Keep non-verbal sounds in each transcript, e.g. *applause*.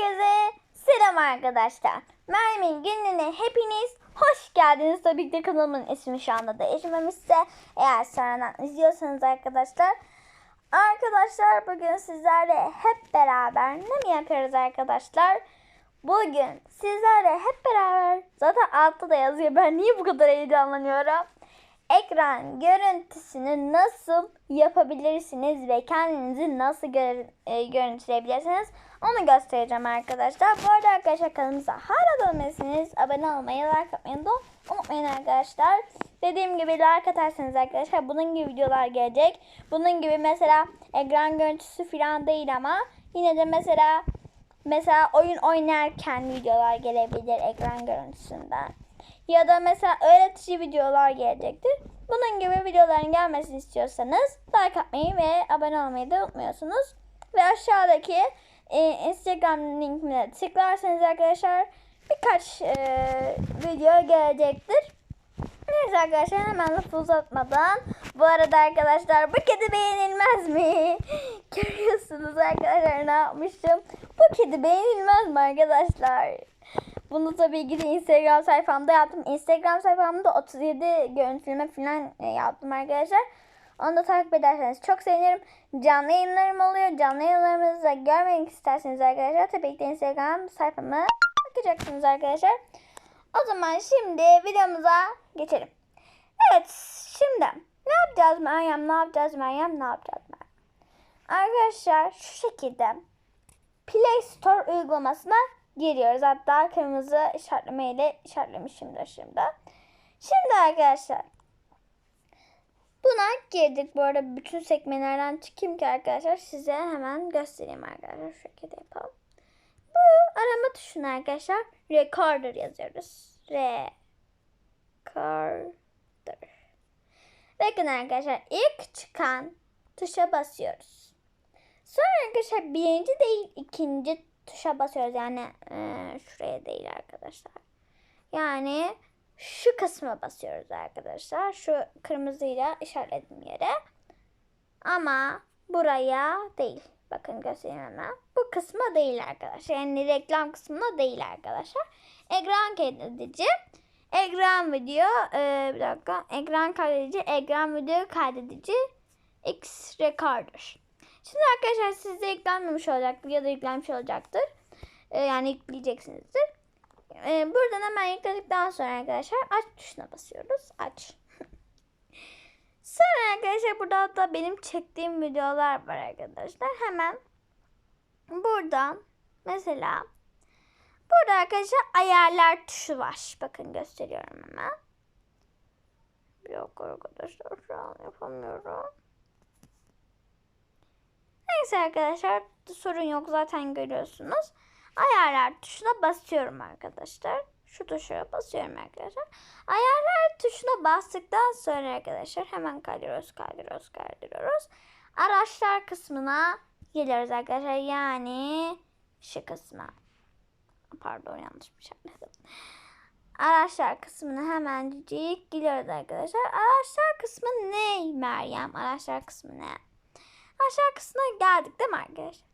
Herkese selam arkadaşlar. Mermin gününe hepiniz hoş geldiniz. Tabii ki kanalımın ismi şu anda değişmemişse eğer sonradan izliyorsanız arkadaşlar. Arkadaşlar bugün sizlerle hep beraber ne mi yapıyoruz arkadaşlar? Bugün sizlerle hep beraber zaten altta da yazıyor. Ben niye bu kadar heyecanlanıyorum? Ekran görüntüsünü nasıl yapabilirsiniz ve kendinizi nasıl gör, e, görüntüleyebilirsiniz onu göstereceğim arkadaşlar. Bu arada arkadaşlar kanalımıza hala dönmesiniz. Abone olmayı, like atmayı da unutmayın arkadaşlar. Dediğim gibi like atarsanız arkadaşlar bunun gibi videolar gelecek. Bunun gibi mesela ekran görüntüsü falan değil ama yine de mesela mesela oyun oynarken videolar gelebilir ekran görüntüsünden. Ya da mesela öğretici videolar gelecektir. Bunun gibi videoların gelmesini istiyorsanız like atmayı ve abone olmayı da unutmuyorsunuz. Ve aşağıdaki e, Instagram linkine tıklarsanız arkadaşlar birkaç e, video gelecektir. Neyse arkadaşlar hemen lafı uzatmadan. Bu arada arkadaşlar bu kedi beğenilmez mi? *laughs* Görüyorsunuz arkadaşlar ne yapmışım. Bu kedi beğenilmez mi arkadaşlar? Bunu tabii ki de Instagram sayfamda yaptım. Instagram sayfamda 37 görüntüleme falan e, yaptım arkadaşlar. Onu da takip ederseniz çok sevinirim. Canlı yayınlarım oluyor. Canlı yayınlarımızı da görmek isterseniz arkadaşlar tabii ki de Instagram sayfamı bakacaksınız arkadaşlar. O zaman şimdi videomuza geçelim. Evet şimdi ne yapacağız Meryem ne yapacağız Meryem ne yapacağız Meryem. Arkadaşlar şu şekilde Play Store uygulamasına giriyoruz. Hatta kırmızı işaretlemeyle işaretlemişimdir şimdi. Şimdi arkadaşlar buna girdik. Bu arada bütün sekmelerden çıkayım ki arkadaşlar size hemen göstereyim arkadaşlar. Şu şekilde yapalım. Bu arama tuşuna arkadaşlar recorder yazıyoruz. Recorder. Bakın arkadaşlar ilk çıkan tuşa basıyoruz. Sonra arkadaşlar birinci değil ikinci tuşa basıyoruz. Yani e, şuraya değil arkadaşlar. Yani şu kısma basıyoruz arkadaşlar. Şu kırmızıyla işaretledim yere. Ama buraya değil. Bakın göstereyim hemen. Bu kısma değil arkadaşlar. Yani reklam kısmına değil arkadaşlar. Ekran kaydedici. Ekran video. E, bir dakika. Ekran kaydedici. Ekran video kaydedici. X recorder. Şimdi arkadaşlar sizde yüklenmemiş olacaktır ya da yüklenmiş olacaktır. Ee, yani yükleyeceksinizdir. Ee, buradan hemen yükledikten sonra arkadaşlar aç tuşuna basıyoruz. Aç. *laughs* sonra arkadaşlar burada da benim çektiğim videolar var arkadaşlar. Hemen buradan mesela burada arkadaşlar ayarlar tuşu var. Bakın gösteriyorum hemen. Yok arkadaşlar şu an yapamıyorum. Neyse arkadaşlar sorun yok zaten görüyorsunuz. Ayarlar tuşuna basıyorum arkadaşlar. Şu tuşa basıyorum arkadaşlar. Ayarlar tuşuna bastıktan sonra arkadaşlar hemen kaydırıyoruz, kaydırıyoruz, kaydırıyoruz. Araçlar kısmına geliyoruz arkadaşlar. Yani şu kısma. Pardon yanlış bir şey yapmadım. Araçlar kısmına hemencik geliyoruz arkadaşlar. Araçlar kısmı ne Meryem? Araçlar kısmı ne? Aşağı kısmına geldik değil mi arkadaşlar?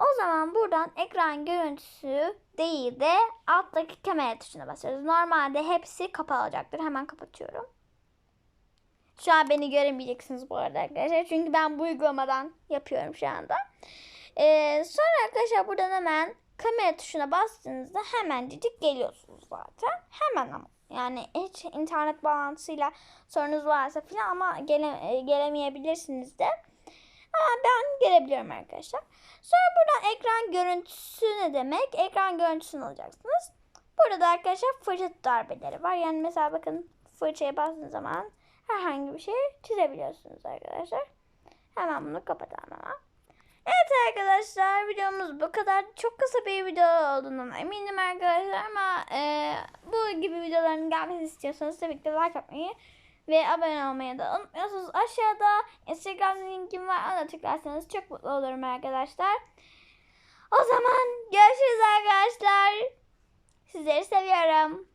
O zaman buradan ekran görüntüsü değil de alttaki kamera tuşuna basıyoruz. Normalde hepsi kapalı olacaktır. Hemen kapatıyorum. Şu an beni göremeyeceksiniz bu arada arkadaşlar. Çünkü ben bu uygulamadan yapıyorum şu anda. Ee, sonra arkadaşlar buradan hemen kamera tuşuna bastığınızda hemencik geliyorsunuz zaten. Hemen ama. Yani hiç internet bağlantısıyla sorunuz varsa falan ama gele, gelemeyebilirsiniz de. Ama ben gelebiliyorum arkadaşlar. Sonra buradan ekran görüntüsü ne demek? Ekran görüntüsünü alacaksınız. Burada arkadaşlar fırça darbeleri var. Yani mesela bakın fırçaya bastığınız zaman herhangi bir şey çizebiliyorsunuz arkadaşlar. Hemen bunu kapatalım ama. Evet arkadaşlar videomuz bu kadar. Çok kısa bir video olduğundan eminim arkadaşlar ama e, bu gibi videoların gelmesini istiyorsanız tabii ki like atmayı ve abone olmayı da unutmuyorsunuz. Aşağıda Instagram linkim var. Ona tıklarsanız çok mutlu olurum arkadaşlar. O zaman görüşürüz arkadaşlar. Sizleri seviyorum.